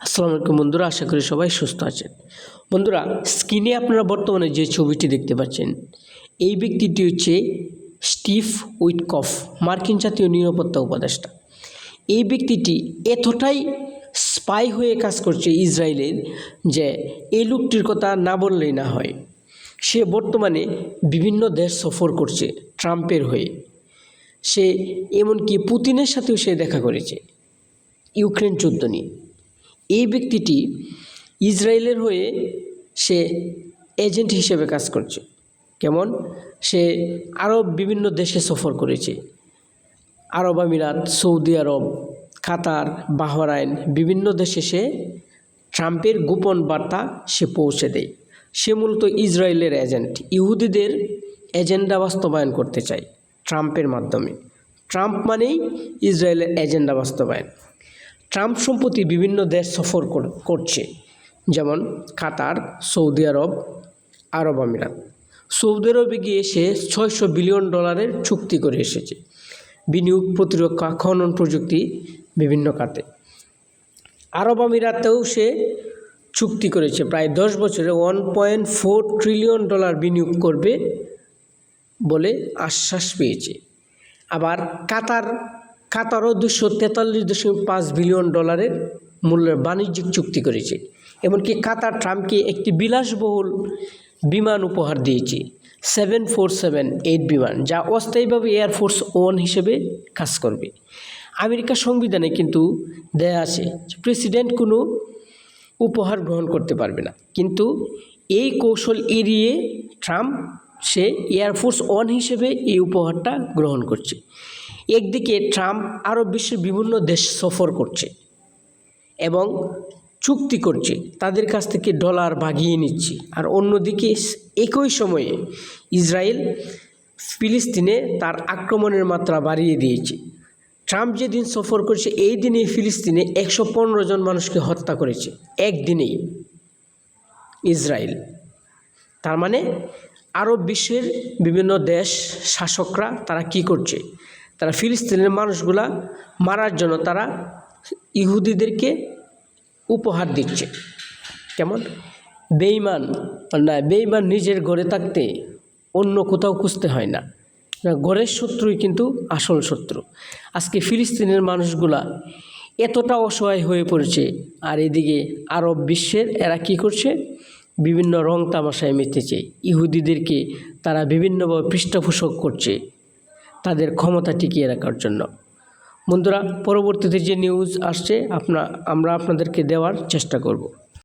আসসালামু আলাইকুম বন্ধুরা, আশা করি সবাই সুস্থ আছেন। বন্ধুরা স্ক্রিনে আপনারা বর্তমানে যে ছবিটি দেখতে পাচ্ছেন, এই ব্যক্তিটি হচ্ছে স্টিভ উইটকফ, মার্কিন জাতীয় নিরাপত্তা উপদেষ্টা। এই ব্যক্তিটি এতটাই স্পাই হয়ে কাজ করছে ইসরায়েলের যে এই লোকটির কথা না বললেই না হয়। সে বর্তমানে বিভিন্ন দেশ সফর করছে ট্রাম্পের হয়ে। সে এমনকি পুতিনের সাথেও সে দেখা করেছে। ইউক্রেন যুদ্ধ নিয়ে। এই ব্যক্তিটি ইসরায়েলের হয়ে সে এজেন্ট হিসেবে কাজ করছে। কেমন? সে আরব বিভিন্ন দেশে সফর করেছে। আরব আমিরাত, সৌদি আরব, কাতার, বাহরাইন বিভিন্ন দেশে সে ট্রাম্পের গোপন বার্তা সে পৌঁছে দেয়। সে মূলত ইসরায়েলের এজেন্ট। ইহুদিদের এজেন্ডা বাস্তবায়ন করতে চায় ট্রাম্পের মাধ্যমে। ট্রাম্প মানেই ইসরায়েলের এজেন্ডা বাস্তবায়ন। ট্রাম্প সম্প্রতি বিভিন্ন দেশ সফর কর- করছে, যেমন কাতার, সৌদি আরব আরব আমিরাত। সৌদি আরবে গিয়ে সে ছয়শো বিলিয়ন ডলারের চুক্তি করে এসেছে। বিনিয়োগ প্রতিরক্ষা, খনন প্রযুক্তি, বিভিন্ন খাতে। আরব আমিরাতেও সে চুক্তি করেছে। প্রায় দশ বছরে one point four trillion dollar বিনিয়োগ করবে বলে আশ্বাস পেয়েছে। আবার কাতার কাতারও দুশো তেতাল্লিশ দশমিক পাঁচ বিলিয়ন ডলারের মূল্যের বাণিজ্যিক চুক্তি করেছে, এমনকি কাতার ট্রাম্পকে একটি বিলাসবহুল বিমান উপহার দিয়েছে, সেভেন ফোর সেভেন এইট বিমান, যা অস্থায়ীভাবে এয়ারফোর্স ওয়ান হিসেবে কাজ করবে। আমেরিকা সংবিধানে কিন্তু দেয়া আছে প্রেসিডেন্ট কোনো উপহার গ্রহণ করতে পারবে না, কিন্তু এই কৌশল এড়িয়ে ট্রাম্প সে এয়ারফোর্স ওয়ান হিসেবে এই উপহারটা গ্রহণ করছে। একদিকে ট্রাম্প আরব বিশ্বের বিভিন্ন দেশ সফর করছে এবং চুক্তি করছে, তাদের কাছ থেকে ডলার ভাগিয়ে নিচ্ছে। আর অন্যদিকে একই সময়ে ইসরায়েল ফিলিস্তিনে তার আক্রমণের মাত্রা বাড়িয়ে দিয়েছে। ট্রাম্প যেদিন সফর করছে, এই দিনে ফিলিস্তিনে একশো পনেরো জন মানুষকে হত্যা করেছে, একদিনেই ইসরায়েল। তার মানে আরব বিশ্বের বিভিন্ন দেশ শাসকরা তারা কি করছে? তারা ফিলিস্তিনের মানুষগুলা মারার জন্য তারা ইহুদিদেরকে উপহার দিচ্ছে। কেমন? বেইমান না বেইমান নিজের ঘরে থাকতে অন্য কোথাও খুঁজতে হয় না। ঘরের শত্রুই কিন্তু আসল শত্রু। আজকে ফিলিস্তিনের মানুষগুলা এতটা অসহায় হয়ে পড়েছে, আর এদিকে আরব বিশ্বের এরা কি করছে? বিভিন্ন রং তামাশায় মেতেছে। ইহুদিদেরকে তারা বিভিন্নভাবে পৃষ্ঠপোষক করছে। তাদের ক্ষমতা টিকিয়ে রাখার জন্য। বন্ধুরা, পরবর্তীতে যে নিউজ আসছে, আপনা আমরা আপনাদেরকে দেওয়ার চেষ্টা করব।